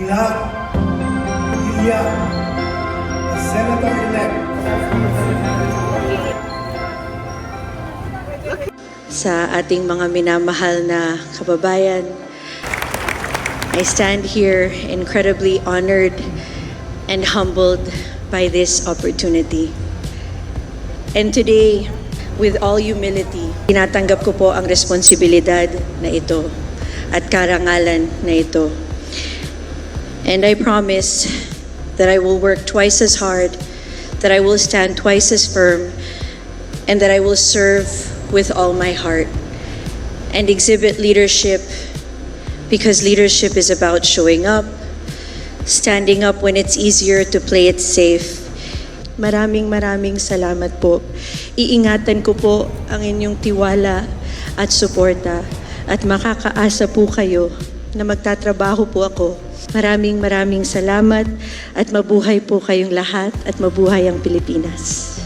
Ilag, Ilya, Senator-elect sa ating mga minamahal na kababayan. I stand here incredibly honored and humbled by this opportunity. And today, with all humility, tinatanggap ko po ang responsibilidad na ito at karangalan na ito. And I promise that I will work twice as hard, that I will stand twice as firm, and that I will serve with all my heart and exhibit leadership because leadership is about showing up, standing up when it's easier to play it safe. Maraming maraming salamat po. Iingatan ko po ang inyong tiwala at suporta at makakaasa po kayo na magtatrabaho po ako. Maraming maraming salamat at mabuhay po kayong lahat at mabuhay ang Pilipinas.